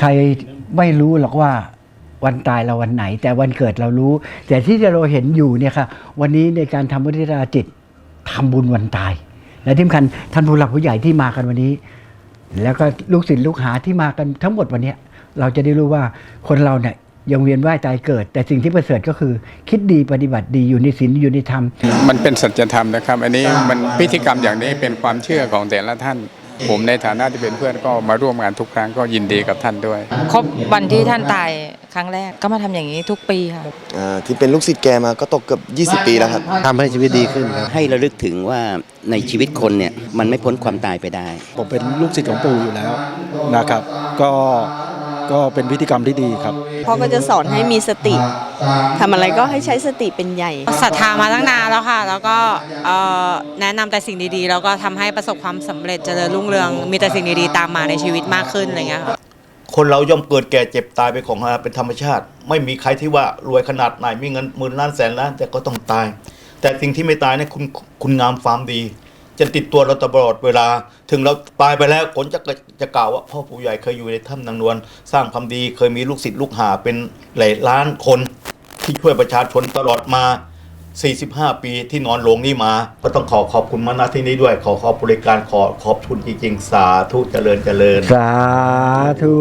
ใครไม่รู้หรอกว่าวันตายเราวันไหน แต่วันเกิดเรารู้ แต่ที่เราเห็นอยู่เนี่ยค่ะวันนี้ในการทำวุฒิราจิตทำบุญวันตาย และที่สำคัญท่านผู้หลักผู้ใหญ่ที่มากันวันนี้ แล้วก็ลูกศิษย์ลูกหาที่มากันทั้งหมดวันนี้เราจะได้รู้ว่าคนเราเนี่ยยังเวียนว่ายตายเกิด แต่สิ่งที่ประเสริฐก็คือ คิดดีปฏิบัติดีอยู่ในศีลอยู่ในธรรม มันเป็นสัจธรรมนะครับ อันนี้มันพิธีกรรมอย่างนี้เป็นความเชื่อของแต่ละท่าน ผมในฐานะที่เป็นเพื่อนก็มาร่วมงานทุกครั้งก็ยินดีกับท่านด้วย ครบวันที่ท่านตายครั้งแรกก็มาทำอย่างนี้ทุกปีค่ะ อ่าที่เป็นลูกศิษย์แกมาก็ตกเกือบ 20 ปีแล้วครับ ทำให้ชีวิตดีขึ้นครับ ให้ระลึกถึงว่าในชีวิตคนเนี่ย มันไม่พ้นความตายไปได้ ผมเป็นลูกศิษย์ของปู่อยู่แล้วนะครับ ก็ ก็เป็นพิธีกรรมที่ดีครับพ่อก็จะสอนให้มีสติทำอะไรก็ให้ใช้สติเป็นใหญ่ศรัทธามาตั้งนานแล้วค่ะ แล้วก็เอ่อแนะนำแต่สิ่งดีๆ แล้วก็ทำให้ประสบความสำเร็จเจริญรุ่งเรือง มีแต่สิ่งดีๆ ตามมาในชีวิตมากขึ้นอะไรเงี้ยค่ะคนเราย่อมเกิดแก่เจ็บตายเป็นของเป็นธรรมชาติ ไม่มีใครที่ว่ารวยขนาดไหนมีเงินหมื่นล้านแสนล้านแต่ก็ต้องตาย แต่สิ่งที่ไม่ตายเนี่ยคุณคุณงามความดี จะติดตัวเราตลอดเวลา ถึงเราตายไปแล้วคนจะจะกล่าวว่าพ่อปู่ใหญ่เคยอยู่ในถ้ำนางนวลสร้างความดีเคยมีลูกศิษย์ลูกหาเป็นหลายล้านคนที่ช่วยประชาชนตลอดมา 45 ปีที่นอนหลงนี่มา ก็ต้องขอขอบคุณมาณที่นี้ด้วย ขอขอบบริการขอขอบคุณจริงๆ สาธุเจริญเจริญ สาธุ